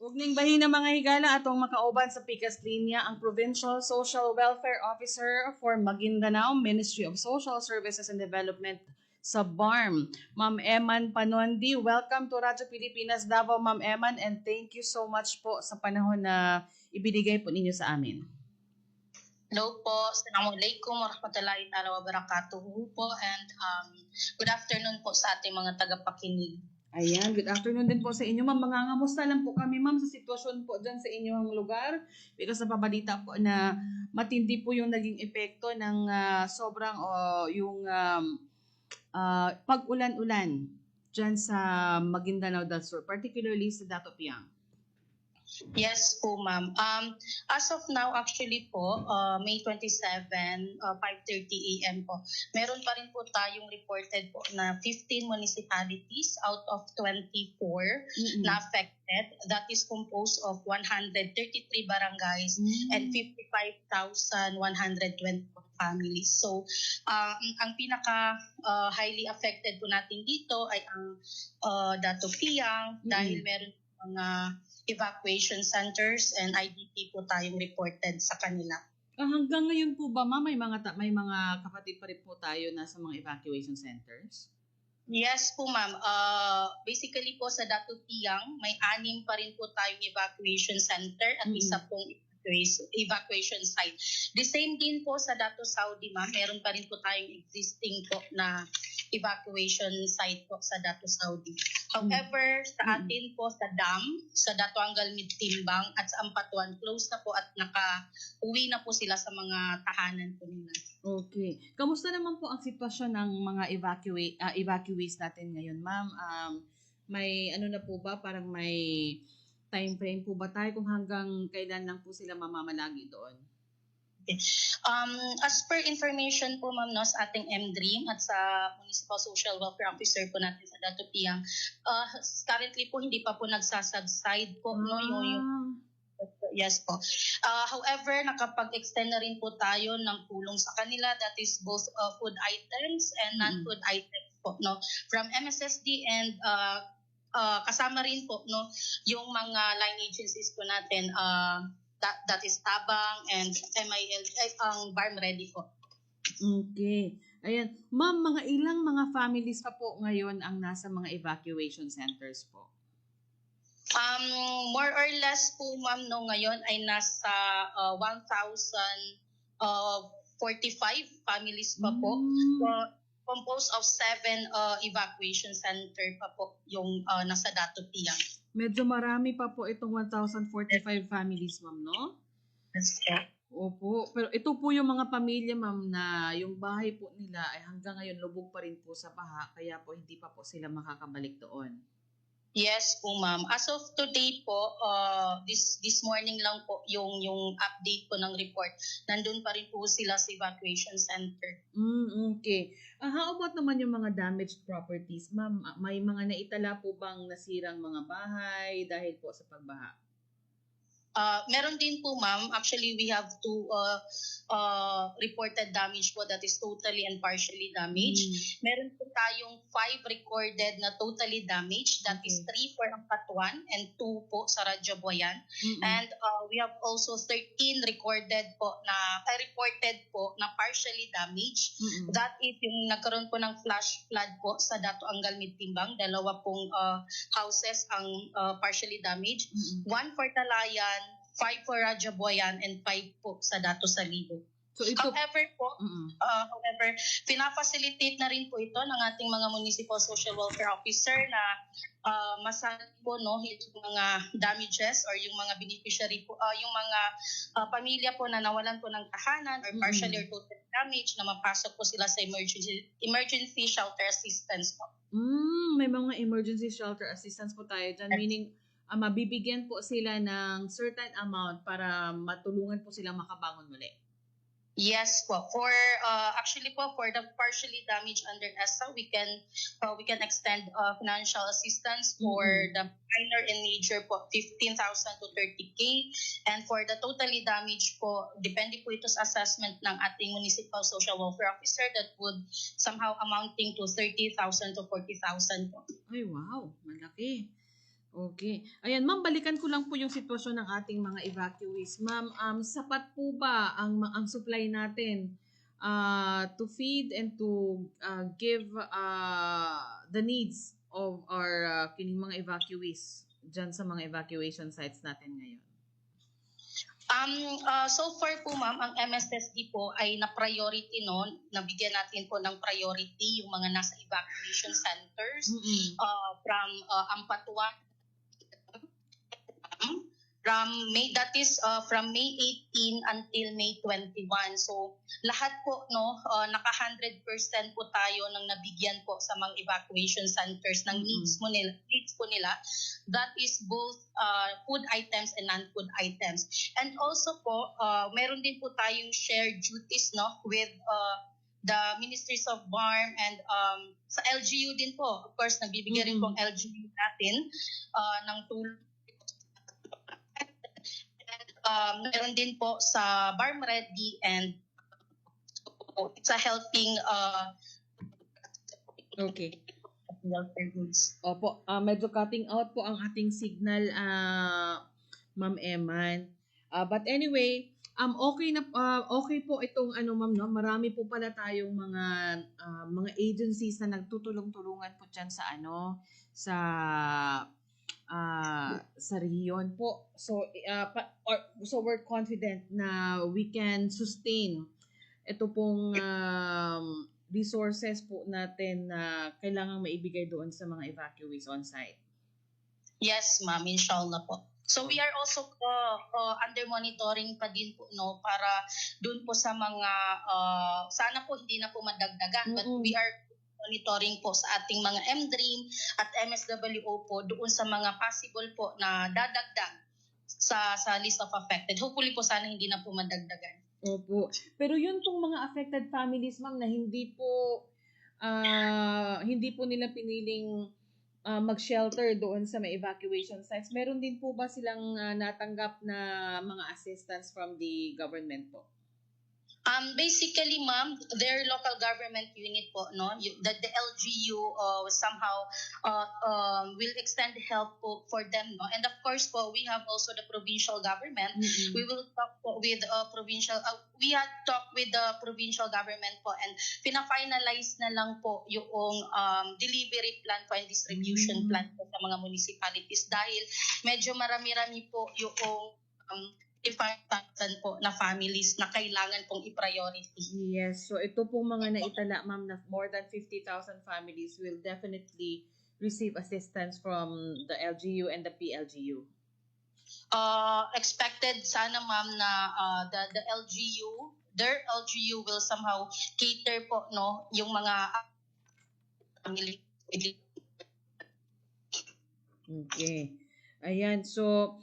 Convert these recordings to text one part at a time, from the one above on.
Ug ning bahin ng mga higala atong makauban sa pikas linya ang Provincial Social Welfare Officer for Maguindanao Ministry of Social Services and Development sa BARM. Ma'am Eman Panondi, welcome to Radyo Pilipinas Davao, Ma'am Eman, and thank you so much po sa panahon na ibinigay po ninyo sa amin. Hello po, Assalamualaikum warahmatullahi ta'ala wabarakatuhu po and um, good afternoon po sa ating mga tagapakinig. Ayan, good afternoon din po sa inyo, ma'am. Mga ngamusta lang po kami, ma'am, sa sitwasyon po dyan sa inyong lugar. Because napabalita po na matindi po yung naging epekto ng ah, sobrang o yung um, ah, pag-ulan-ulan dyan sa Maguindanao del Sur, particularly sa Dato Piang. Yes po ma'am. Um, as of now actually po, uh, May 27, uh, 5.30 a.m. po, meron pa rin po tayong reported po na 15 municipalities out of 24 Mm-mm. na affected. That is composed of 133 barangays Mm. and 55,120 families. So, um, ang pinaka uh, highly affected po natin dito ay ang uh, Dato Piang dahil meron mga evacuation centers and IDP po tayong reported sa kanila. Ah, hanggang ngayon po ba, ma'am, may mga, ta- may mga kapatid pa rin po tayo na sa mga evacuation centers? Yes po ma'am. Uh, basically po sa Dato Piang, may anim pa rin po tayong evacuation center at Mhm. isa pong evacuation, evacuation site. The same din po sa Dato Saudi ma'am, meron pa rin po tayong existing po na evacuation site po sa Dato Saudi. However, sa atin po sa dam, sa Dato Angal Midtimbang at sa Ampatuan, close na po at naka-uwi na po sila sa mga tahanan po nila. Okay. Kamusta naman po ang sitwasyon ng mga evacuate ah, evacuees natin ngayon, ma'am? Um, may ano na po ba parang may time frame po ba tayo kung hanggang kailan lang po sila mamamalagi doon? Um, as per information po ma'am no, sa ating M-Dream at sa Municipal Social Welfare Officer po natin sa Dato Piang, uh, currently po hindi pa po nagsasubside po no, yung, yung Yes po. Uh, however, nakapag-extend na rin po tayo ng tulong sa kanila. That is both uh, food items and Mm. non-food items po. No? From MSSD and uh, uh, kasama rin po no, yung mga line agencies po natin. Uh, that, that is Tabang and MIL, eh, ang Barm Ready po. Okay. Ayan. Ma'am, mga ilang mga families pa po ngayon ang nasa mga evacuation centers po? Um, more or less po ma'am no ngayon ay nasa uh, 1,045 families pa po. Mm. Uh, composed of seven uh, evacuation center pa po yung uh, nasa Dato Piang. Medyo marami pa po itong 1,045 families, ma'am, no? Opo, pero ito po yung mga pamilya ma'am na yung bahay po nila ay hanggang ngayon lubog pa rin po sa baha kaya po hindi pa po sila makakabalik doon. Yes po ma'am. As of today po, uh, this this morning lang po yung yung update po ng report. Nandun pa rin po sila sa evacuation center. Mm, okay. Ah, how about naman yung mga damaged properties? Ma'am, ah, may mga naitala po bang nasirang mga bahay dahil po sa pagbaha? Uh, meron din po ma'am, actually we have two uh, uh, reported damage po that is totally and partially damaged. Mm. Meron po tayong five recorded na totally damaged. That is three for Ampatuan and two po sa Radyo Boyan. Mm-mm. And uh, we have also 13 recorded po na, uh, reported po na partially damaged. Mm-mm. That is yung nagkaroon po ng flash flood po sa Dato Angal Midtimbang. Dalawa pong uh, houses ang uh, partially damaged. Mm-mm. One for Talayan, five for Radyo Boyan, and five po sa Dato Salibo. So ito, However po, Mm-mm. Uh, however, pinafacilitate na rin po ito ng ating mga municipal social welfare officer na uh, masali po no yung mga damages or yung mga beneficiary po uh, yung mga uh, pamilya po na nawalan po ng tahanan or partially or total damage na mapasok po sila sa emergency emergency shelter assistance po. Mm, may mga emergency shelter assistance po tayo dyan. Meaning, ah, mabibigyan po sila ng certain amount para matulungan po silang makabangon muli. Yes po. For uh, actually po for the partially damaged under ESSA, we can uh, we can extend uh, financial assistance for Mhm. the minor and major po 15,000 to 30k and for the totally damaged po depende po ito sa assessment ng ating municipal social welfare officer that would somehow amounting to 30,000 to 40,000 po. Ay, wow. Malaki. Okay. Ayan, ma'am, balikan ko lang po yung sitwasyon ng ating mga evacuees. Ma'am, um, sapat po ba ang, ang supply natin uh, to feed and to uh, give uh, the needs of our uh, kining mga evacuees dyan sa mga evacuation sites natin ngayon? Um, uh, so far po ma'am, ang MSSD po ay na-priority no, nabigyan natin po ng priority yung mga nasa evacuation centers Mm-mm. uh, from uh, Ampatuan from May that is uh, from May 18 until May 21 so lahat po no uh, naka 100% po tayo ng nabigyan po sa mga evacuation centers ng Mhm. needs mo nila needs po nila that is both uh, food items and non-food items and also po uh, meron din po tayong shared duties no with uh, the ministries of BARM and um, sa LGU din po of course nagbibigay rin Mhm. po ang LGU natin uh, ng tulong um, meron din po sa Barm Ready and sa helping uh, Okay. Opo, ah, medyo cutting out po ang ating signal, ah, Ma'am Eman. Ah, but anyway, um okay na ah, okay po itong ano ma'am no, marami po pala tayong mga ah, mga agencies na nagtutulong-tulungan po diyan sa ano sa ah sa po. So ah, pa- or- so we're confident na we can sustain ito pong um, resources po natin na kailangang maibigay doon sa mga evacuees on site. Yes, ma'am, inshallah po. So we are also uh, uh, under monitoring pa din po no para doon po sa mga uh, sana po hindi na po madagdagan but Mm-mm. we are monitoring po sa ating mga MDREAM at MSWO po doon sa mga possible po na dadagdag sa sa list of affected. Hopefully po sana hindi na po madagdagan. Opo. Pero yun pong mga affected families, ma'am, na hindi po ah, hindi po nila piniling ah, mag-shelter doon sa may evacuation sites. Meron din po ba silang ah, natanggap na mga assistance from the government po? Um, basically, ma'am, their local government unit po, no, that the LGU uh, somehow uh, um, will extend help po for them, no, and of course po, we have also the provincial government. Mm-mm. We will talk po with uh, provincial, uh, we had talked with the provincial government po and pina-finalize na lang po yung um, delivery plan po and distribution Mm. plan po sa mga municipalities dahil medyo marami-rami po yung um, 55,000 po na families na kailangan pong i-priority. Yes. So ito pong mga naitala, ma'am, na more than 50,000 families will definitely receive assistance from the LGU and the PLGU. Uh, expected sana ma'am na uh, the, the LGU, their LGU will somehow cater po no yung mga family Okay. Ayan. So,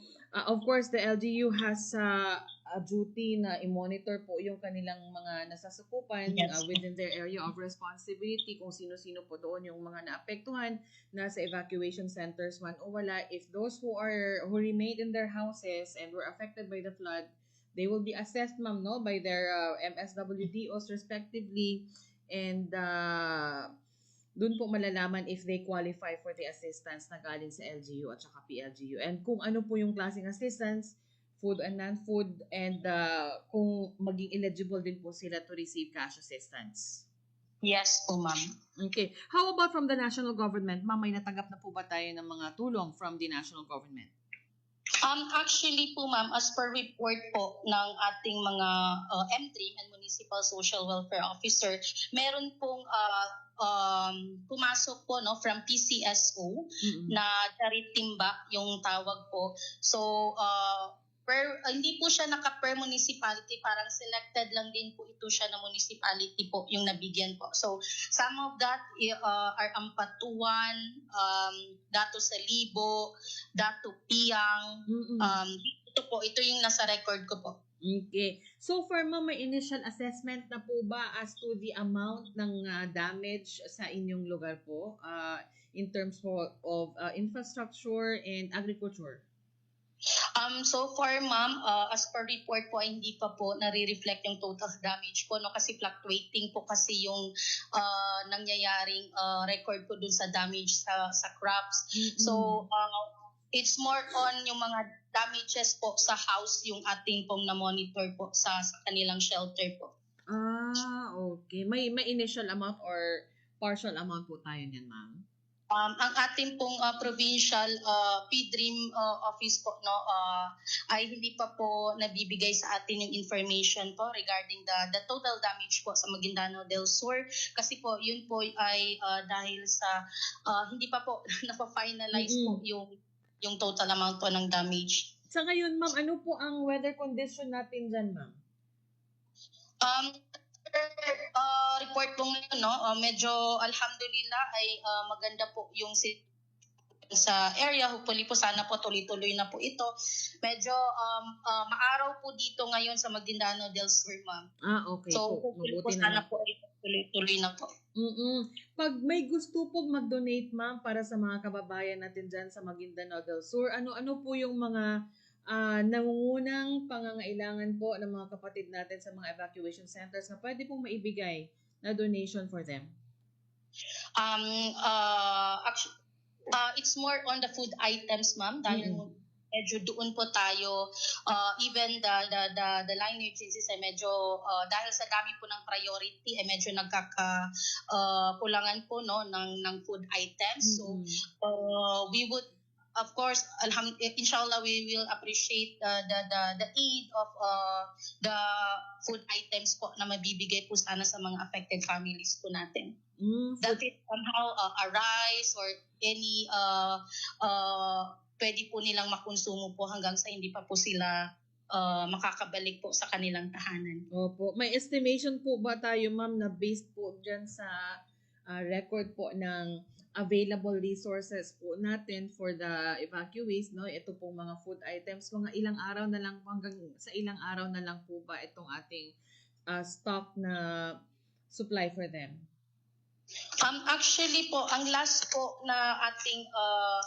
of course, the LGU has uh, a duty na i-monitor po yung kanilang mga nasasakupan Yes. uh, within their area of responsibility kung sino-sino po doon yung mga naapektuhan nasa evacuation centers man o wala. If those who are who remained in their houses and were affected by the flood, they will be assessed, ma'am, no, by their uh, MSWDOs respectively and uh, doon po malalaman if they qualify for the assistance na galing sa LGU at saka PLGU. And kung ano po yung klaseng assistance, food and non-food, and uh, kung maging eligible din po sila to receive cash assistance. Yes po ma'am. Okay. How about from the national government? Ma'am, may natanggap na po ba tayo ng mga tulong from the national government? Um, actually po ma'am, as per report po ng ating mga uh, M3 and Municipal Social Welfare Officer, meron pong uh, um, pumasok po no from PCSO Mm-mm. na Charitimba yung tawag po. So, uh, per, uh, hindi po siya naka per municipality, parang selected lang din po ito siya na municipality po yung nabigyan po. So, some of that i- uh, are Ampatuan, um, Dato Salibo, Dato Piang, Mm-mm. um, ito po, ito yung nasa record ko po. Okay. So far, ma'am, may initial assessment na po ba as to the amount ng uh, damage sa inyong lugar po uh, in terms po of uh, infrastructure and agriculture? Um, so far, ma'am, uh, as per report po, hindi pa po nare-reflect yung total damage po, no? Kasi fluctuating po kasi yung uh, nangyayaring uh, record po dun sa damage sa, sa crops. So, uh, it's more on yung mga damages po sa house yung ating pong na-monitor po sa, sa kanilang shelter po. Ah, okay. May may initial amount or partial amount po tayo niyan, ma'am? Um, ang ating pong uh, provincial uh, PDREAM uh, office po no uh, ay hindi pa po nabibigay sa atin yung information po regarding the the total damage po sa Maguindano del Sur kasi po yun po ay uh, dahil sa uh, hindi pa po napa-finalize po yung yung total amount po ng damage. Sa ngayon, ma'am, ano po ang weather condition natin dyan, ma'am? Um, uh, report po ngayon, no, uh, medyo alhamdulillah ay uh, maganda po yung si sa area. Hopefully po sana po tuloy-tuloy na po ito. Medyo um, uh, maaraw po dito ngayon sa Maguindano del Sur, ma'am. Ah, okay So, po. hopefully po sana na. po ay tuloy-tuloy na po. Mm Pag may gusto pong mag-donate, ma'am, para sa mga kababayan natin dyan sa Maguindanao del Sur, ano-ano po yung mga ah, nangungunang pangangailangan po ng mga kapatid natin sa mga evacuation centers na pwede pong maibigay na donation for them? Um, uh, actu- uh, it's more on the food items, ma'am, dahil Mm. Medyo doon po tayo uh, even the the the, the line agencies ay medyo uh, dahil sa dami po ng priority ay medyo nagkaka uh, kulangan po no ng ng food items so Mm-mm. uh, we would of course alham inshallah we will appreciate the the the, the aid of uh, the food items po na mabibigay po sana sa mga affected families po natin Mm, that it somehow uh, a rice or any uh, uh, pwede po nilang makonsumo po hanggang sa hindi pa po sila uh, makakabalik po sa kanilang tahanan. Opo. May estimation po ba tayo, ma'am, na based po dyan sa ah, record po ng available resources po natin for the evacuees, no? Ito pong mga food items, mga ilang araw na lang po, hanggang sa ilang araw na lang po ba itong ating ah, stock na supply for them? Um, actually po, ang last po na ating uh,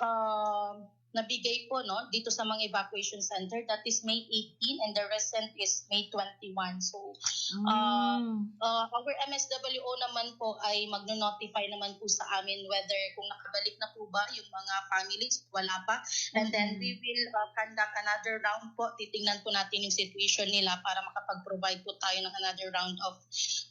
uh, nabigay po no dito sa mga evacuation center that is May 18 and the recent is May 21. So Ah, uh, our MSWO naman po ay magno-notify naman po sa amin whether kung nakabalik na po ba yung mga families, wala pa. And then Mhm. we will uh, conduct another round po. Titingnan po natin yung situation nila para makapag-provide po tayo ng another round of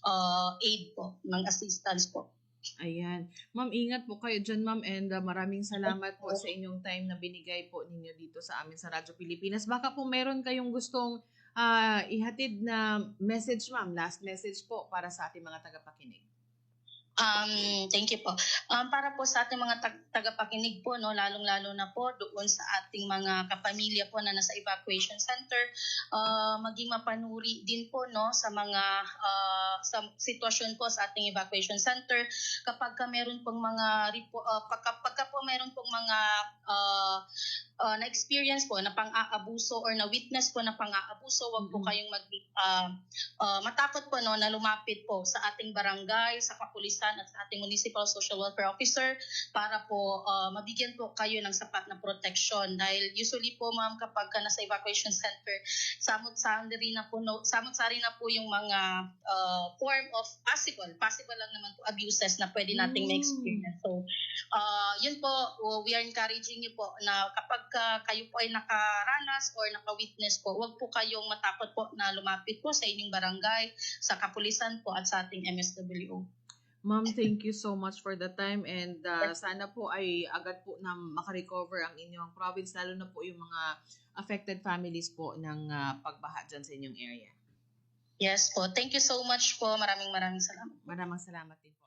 uh, aid po, ng assistance po. Ayan. Ma'am, ingat po kayo dyan, ma'am. And uh, maraming salamat po sa inyong time na binigay po ninyo dito sa amin sa Radyo Pilipinas. Baka po meron kayong gustong ah, ihatid na message, ma'am. Last message po para sa ating mga tagapakinig. Um, thank you po. Um, para po sa ating mga tag- tagapakinig po, no, lalong-lalo na po doon sa ating mga kapamilya po na nasa evacuation center, uh, maging mapanuri din po no sa mga uh, sa sitwasyon po sa ating evacuation center kapag ka meron pong mga uh, pagka, pagka po meron pong mga uh, uh, na-experience po na pang-aabuso or na-witness po na pang-aabuso, wag po Mhm. kayong mag uh, uh, matakot po no na lumapit po sa ating barangay, sa kapulisan at sa ating municipal social welfare officer para po uh, mabigyan po kayo ng sapat na protection dahil usually po ma'am kapag ka nasa evacuation center samot-sari na po no, samot-sari na po yung mga uh, form of possible possible lang naman po abuses na pwede nating Mm. ma-experience. So uh, yun po uh, we are encouraging you po na kapag ka kayo po ay nakaranas or naka-witness po wag po kayong matakot po na lumapit po sa inyong barangay sa kapulisan po at sa ating MSWO Ma'am, thank you so much for the time and uh, sana po ay agad po na makarecover ang inyong province, lalo na po yung mga affected families po ng uh, pagbaha dyan sa inyong area. Yes po. Thank you so much po. Maraming maraming salamat. Maraming salamat din po.